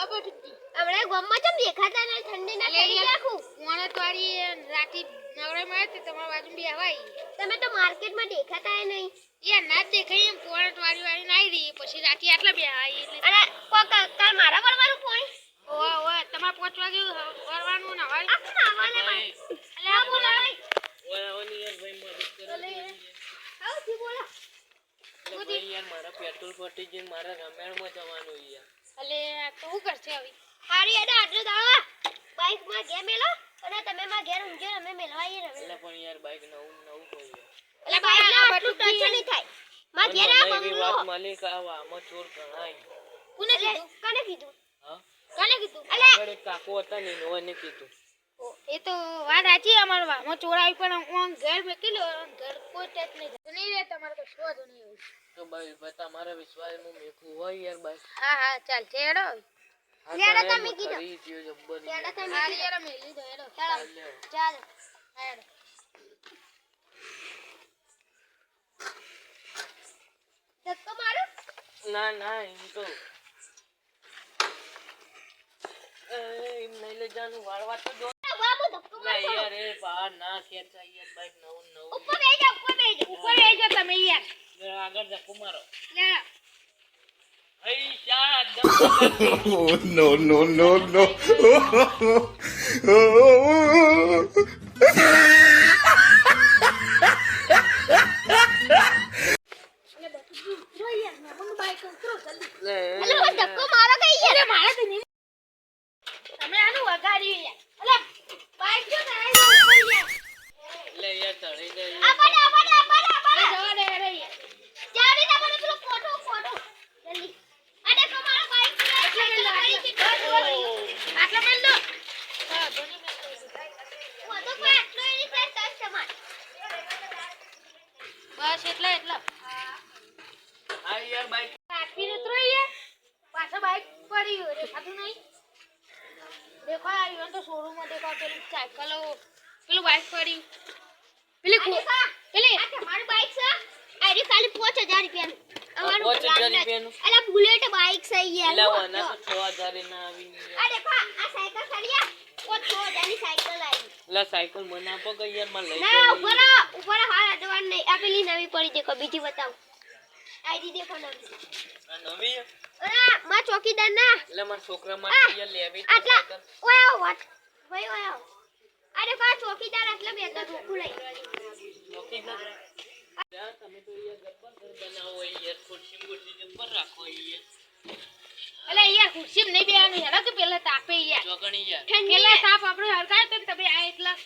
હમણાં ગામમાં ચમ દેખાતા ને ઠંડી ના કરી રાખું મોણે તવારી રાતી નવરે મળે તો તમારા બાજુ બી હવાઈ તમે તો માર્કેટમાં દેખાતા એ નહીં. યાર ના જ દેખાય એમ પોણે તવારી વાળી નાઈ રહી. પછી રાતે આટલા બે આવી એટલે અને કોક કાલ મારા પરવાનું કોણ ઓવા ઓવા તમારે પાંચ વાગે વરવાનું ને હવાઈ નાવાને એટલે આ બોલો ભાઈ. ઓવાની યાર ભાઈ મદદ કરો. આવથી બોલા. યાર મારા પેટ્રોલ પટી જઈને મારા રમેણમાં જવાનું યાર. એટલે શું કરશે હવે? હારી એડા આટલો દાવા બાઈકમાં ઘેર મેલો અને તમે માં ઘેર ઊંઘજો અમે મેલવાઈએ રમે. એટલે પણ યાર બાઈક નવું નવું હોય એટલે બાઈક ના આટલું ટચ નહીં થાય. માં ઘેર આ વાત બંગલો મળી કે આ આમાં ચોર ગણાય. કોને કીધું? કોને કીધું? હા? કોને કીધું? આગળ એક કાકો હતા ને એને કીધું. એ તો વાત સાચી અમારો વામો ચોરાવી પણ હું ઘર મેકી લો ઘર કોઈ ટેક નહીં. નહીં રે તમારે તો શું જ નહીં હોય. તો ભાઈ ભાઈ તમારા વિશ્વાસમાં મેકવું હોય યાર ભાઈ. હા હા ચાલ છેડો. હેડો લેડા તમે કીધો. લેડા તમે હા યાર મેલી દો હેડો. ચાલો ચાલો હેડો. ધક્કો મારો? ના ના એમ તો. એ, એમ નહીં લઈ જવાનું વાળવા તો દો. બાબુ ધક્કો ના મારો યાર એ બહાર ના ખેંચાય યાર બાઈક નવું નવું. ઉપર બેહી જાઓ ઉપર જાઓ ઉપર જાઓ તમે યાર, આગળ ધક્કો મારો લે હઈ શા દમ Oh, no, no, no, no. લે, યાર અરે મારે તો નહીં તમે આનું વગાડ્યું યાર અલે બાઈક જો ને આવી જાઓ ઉપર યાર લે યાર ચડી જાય આ પડે આ પડે આ પડે આ પડે અરે જવા દે હેડો યાર ચાડી ના પડે પેલો ફોટો ફોટો જલ્દી અરે તો મારો બાઈક છે એટલે મેં સાયકલ કરી છે આટલો મેલ દો હા ધોની મેલ દો હું તો કોઈ આટલો એની સાઈડ ટચ સમાન બસ એટલે એટલે. હા યાર બાઈક કાપીને ઉતરો યાર પાછા બાઈક પડ્યું દેખાતું નહીં. દેખો આ તો શોરૂમમાં દેખો પેલું સાયકલો પેલું બાઈક પડ્યું પેલી પેલી આ બાઈક છે આ રી ખાલી 5000 રૂપિયાનું. અમારું 5000 brand જ. રૂપિયાનું? અલા બુલેટ બાઈક છે યાર. તો છ ના આવી દેખો આ સાયકલ ખરી ઓ 6000 ની સાયકલ આવી. એટલે સાયકલ મને આપો કે યારમાં લઈ ના ઉપર ઉપર હાલ અડવાન નહીં આ પેલી નવી પડી દેખો બીજી બતાવું. આઈડી દેખો નવી આ નવી અરે માં ચોકીદાર ના. એટલે મારા છોકરા માટે યાર લેવી આટલા ઓય આવો વાત. ભાઈ ઓય અરે પા ચોકીદાર આટલા બે તો લઈ. ત્યાં તમે તો યાર જબ્બર બનાવો યાર ખુરશી ખુરશી જબ્બર રાખો યાર એટલે યાર ખુરશી નહીં બેવાનું હેડો કે પેલા તાપે યાર ચોકણી યાર. પેલા તાપ આપણે હરગાય તો તમે આ એટલા.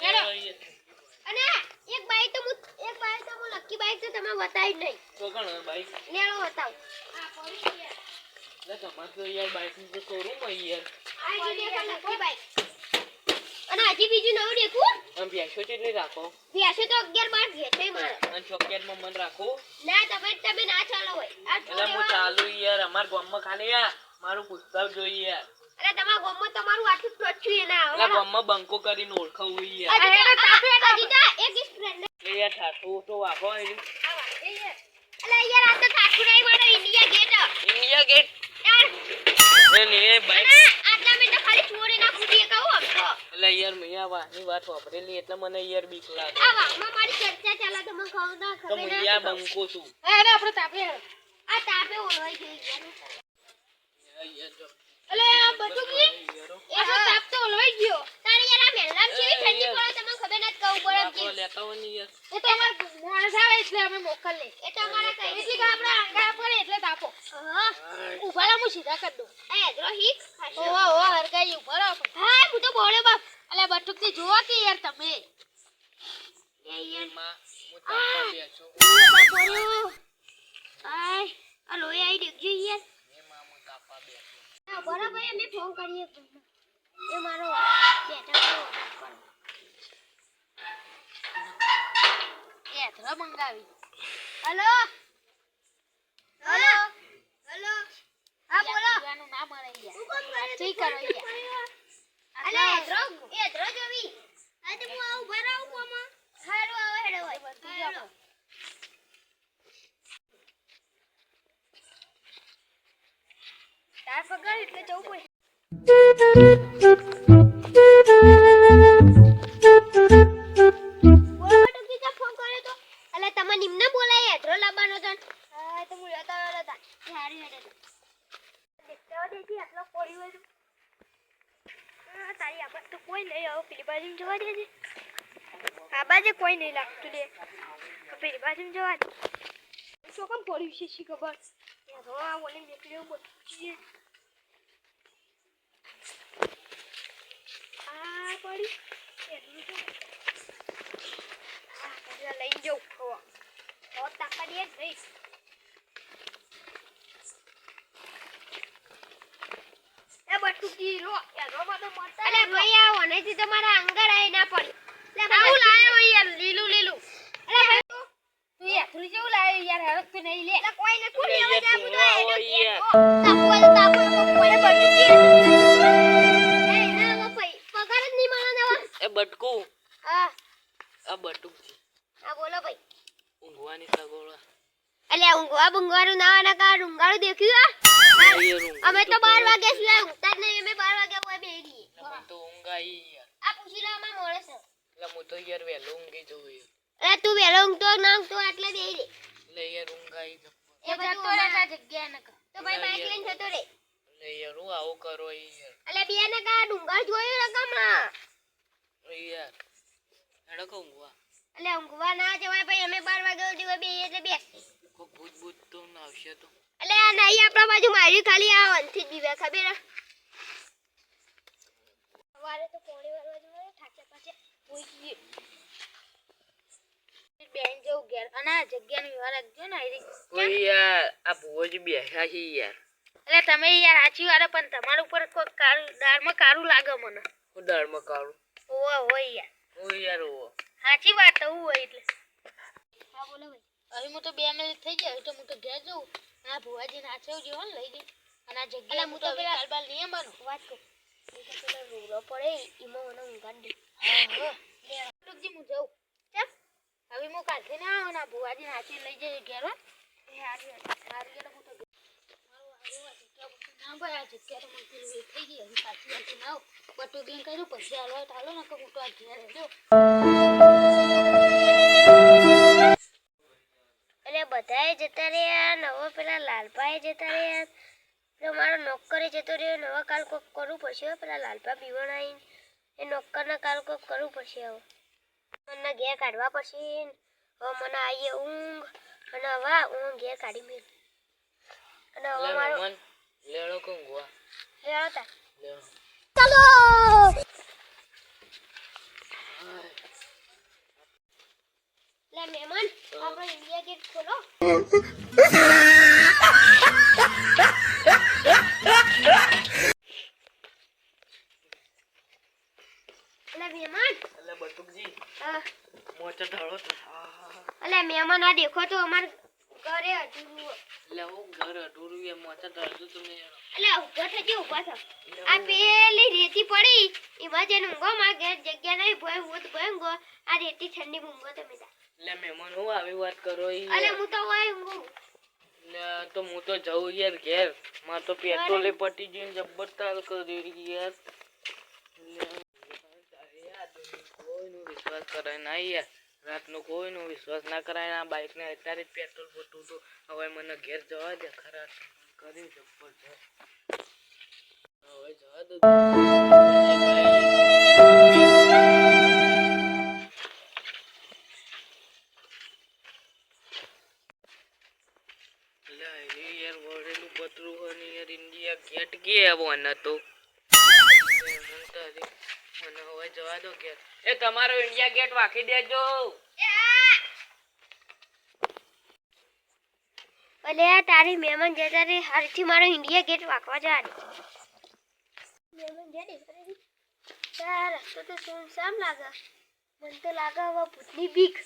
હેડો. અને એક બાઈક તો હું એક બાઈક તો હું લકી બાઈક તો તમે બતાવી નહીં. ચોકણ બાઈક. બતાવ. આ પડી યાર એટલે તમારે તો યાર બાઈકનું શોરૂમ હોય યાર. આ જે લકી બાઈક હજી બીજું નવું દેખું? આમ ભેંસો કેટલી રાખો. ભેંસો તો 11 બાર ભેંસો મારે. અને ચોકેટમાં મન રાખો. ના તમે તમે ના ચાલો હોય. આ એટલે હું ચાલુ યાર અમાર ગામમાં ખાલી યાર મારું પુસ્તક જોઈએ યાર. અરે તમારા ગામમાં તમારું આટલું ટોચ્યું એ ના એટલે આવે ગામમાં બંકો કરીને ઓળખાવું યાર. અરે હેડો, તાપે હેડો. તો એક જ friend એટલે યાર ઠાઠું તો વાગો એની. અલા યાર આ તો ઠાઠું નહીં મારો ઇન્ડિયા ગેટ. India gate? યાર. એ ને એ બાઈક અને આટલા મેં તો ખાલી ચોરી ના ખૂટી કહું એટલે યાર મેં વાની વાત વાપરેલી એટલે મને યાર બીક લાગે. આ વાતમાં મારી ચર્ચા ચાલે તો મને ખબર ના ખબર તો ના બંકો છું. અરે આપણે તાપે આ તાપે ઓળવાઈ ગઈ. એટલે આ બધું કી? એ તો તાપ તો ઓળવાઈ ગયો. તારી યાર આ મેલામ કેવી એ. ઠંડી. પડે તમને ખબર ના કહું પડે કે. લેતા હોની યાર. એ તો અમાર માણસ આવે એટલે અમે મોકલીએ. એ તો અમારા કઈ એટલે કે આપણે આંગળા પડે એટલે તાપો. હા. ઊભા રહો, હું સીધા કરી દઉં. એ ઓવા હરગાઈ ઊભા ભાઈ હા તો બોલે બાપ. અલે જોવા કે યાર તમે. એ યાર. માં હું તાપવા બેસું આય આ લોહી આઈ દેખજો યાર. એ માં હું તાપવા બેસું હા બરાબર અમે ફોન કરીએ એ મારો એ ધરા મંગાવી. હલો હલો હલો હા બોલો પીવાનું ના મળે યાર હું કોણ કરે ઠીક કરો યાર. અલે એધરો એધરો જોવી આ તો હું આવું ભર આવું કોમાં હારું આવે હેડો હોય બધું જ આપો. ચાર પગાર એટલે જવું પડે ફોન કર્યો તો એટલે તમે તારી આ તો કોઈ નહીં આવો પેલી બાજુ જવા દેજે આબાજે કોઈ નહીં લાગતું લે પેલી બાજુ જવા દે શું કામ પડ્યું છે શી ખબર ત્યાં તો આ ઓલી નીકળ્યું બધું છે આ લઈ ખવા એ બટુકી રો. યાર મળતા અલે ભાઈ ઓનેથી તમારા અંગર આવી ના પડી. લે આવું લાયો યાર લીલું લીલું. અલે ભાઈ તું તું યાર તું જેવું લાયો યાર તો નહીં લે. કોઈ ને કોણ અરે લેવા યાર, જા તું બધો આવો હેડો યાર. તાપો તાપો કોઈ બટુકી બટકું? હા. આ બટુક. છે હા બોલો ભાઈ. ઊંઘવાની સગવડ એટલે ઊંઘવા બુંઘવાનું ના ના કા ઊંઘાડું દેખ્યું આ અમે તો 12 વાગે સુયા ઊંઘતા જ નહીં અમે 12 વાગે હોય બેગી તો ઊંઘાઈ યાર. આ પૂછી લો અમાર મોડે છે. એટલે હું તો યાર વેલો ઊંઘી જવું યાર. તું વેલો ઊંઘતો ના ઊંઘતો એટલે બેહી રે લે યાર ઊંઘાઈ આવી એ જતો ના જગ્યા ન કર તો ભાઈ બાઈક લઈને જતો રે લે યાર હું આવું કરો યાર. એટલે બે ને કા ડુંગર જોયું એ યાર હેડો ઊંઘવા એટલે ઊંઘવા ના જવાય ભાઈ અમે 12 વાગે સુધી બે એટલે બે કો ભૂત ભૂત તો ના આવશે તો. એટલે આ નહીં આપણા બાજુ મારી ખાલી આ અંથી જ દીવે ખબર સવારે તો કોણી વાળવા જવાય થાક્યા પાછે કોઈ જઈએ. બેન જેવું ઘેર અને આ જગ્યાની વાર રાખજો ને કોઈ યાર આ ભૂવો બેઠા છે યાર. એટલે તમે યાર સાચી વાળો પણ તમારા ઉપર કોઈ કારું દાળમાં કારું લાગે મને. હું દાળમાં કારું? ઓવા હોય યાર. યાર સાચી વાત તો હોય એટલે. હા બોલો ભાઈ. હવે હું તો બે મિનિટ થઈ જાય તો હું તો ઘેર જઉં. અને આ ભુવાજી નાચેવ જેવો ને લઈ જઈ અને આ જગ્યા હું હું તો પેલા- બાલ નહીં બનો વાત કહું એ તો પેલો રોડો પડે એમાં મને ઊંઘાડી દે. ટૂંકજી હું. જઉં. કેમ હવે હું કાલથી ના આવું ને ભુવાજી નાચી લઈ જઈએ ઘેર હા. એ હારી હારી એટલે હું તો ઘેર- મારું હારું આ જગ્યા બધું ના ભાઈ આ જગ્યા તો મને પેલું થઈ ગઈ હવે પાછી હાલતી ના બટુ બેન કર્યું પછી હાલો તો હાલો ને કે હું તો આ ઘેર રહેજો એટલે બધાએ જતા રહ્યા નવો પેલા લાલભાઈ જતા રહ્યા. પેલો મારો નોકરે જતો રહ્યો નવા કાલ કોક કરવું પડશે. પેલા લાલભા બીવણ આવીને. એ નોકરના કાલ કોક કરવું પડશે હવે. મને ઘેર કાઢવા પડશે. હવે મને આવીએ ઊંઘ અને હવે ઊંઘ ઘેર કાઢી મેળ અને હવે મારો કહું ઊંઘવા હેળો તા લેડો ચાલો! લે મહેમાન આપણે ઇન્ડિયા ગેટ ખોલો. લે મહેમાન. બટુકજી ઢાળો અલે મહેમાન આ દેખો તો અમાર ઘરે અધૂરું એટલે હું ઘર અઢૂરું એ મોચો ઢાળતું તું ને થજો ઊભા થો. આ પેલી રેતી પડી એમાં જેને ઊંઘો માં જગ્યા નહીં ભય હું તો ભય ઊંઘો. આ રેતી ઠંડી ઊંઘો તમે એટલે મહેમાન હું આવી વાત કરો ઈ? યાર. હું તો હોય ઊંઘું. તો હું તો જઉં યાર ઘેર. માર તો પેટ્રોલે પટી ગયું ને જબ્બર તાલ કર્યું યાર. કોઈનો વિશ્વાસ કરાય ના યાર. રાતનો કોઈનો વિશ્વાસ ના કરાય, આ બાઇકને અત્યારે જ પેટ્રોલ પૂરતું તો હવે મને ઘેર જવા દે, ખરા. કરી જબ્બર છે હવે જવા દો. યાર વળેલું પતરું હોય ને યાર, ઇન્ડિયા ગેટ કે વન તો? જવા દો ગેટ. એ તમારો ઇન્ડિયા ગેટ વાખી દેજો. આ તારી મહેમાન જતા રે હરથી મારો ઇન્ડિયા ગેટ વાખવા જવા દે. મહેમાન જડે તાર રસ્તો તો સુનસામ લાગે? મને તો લાગે હવે ભૂતની બીક.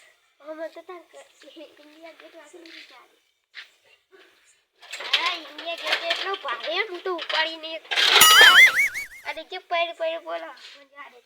અમે તો તાર ઇન્ડિયા ગેટ વાગી નહીં જવા દે એટલો ભારે હું તો ઉપાડીને અને કે પૈડ પૈડ બોલો. મજા આવે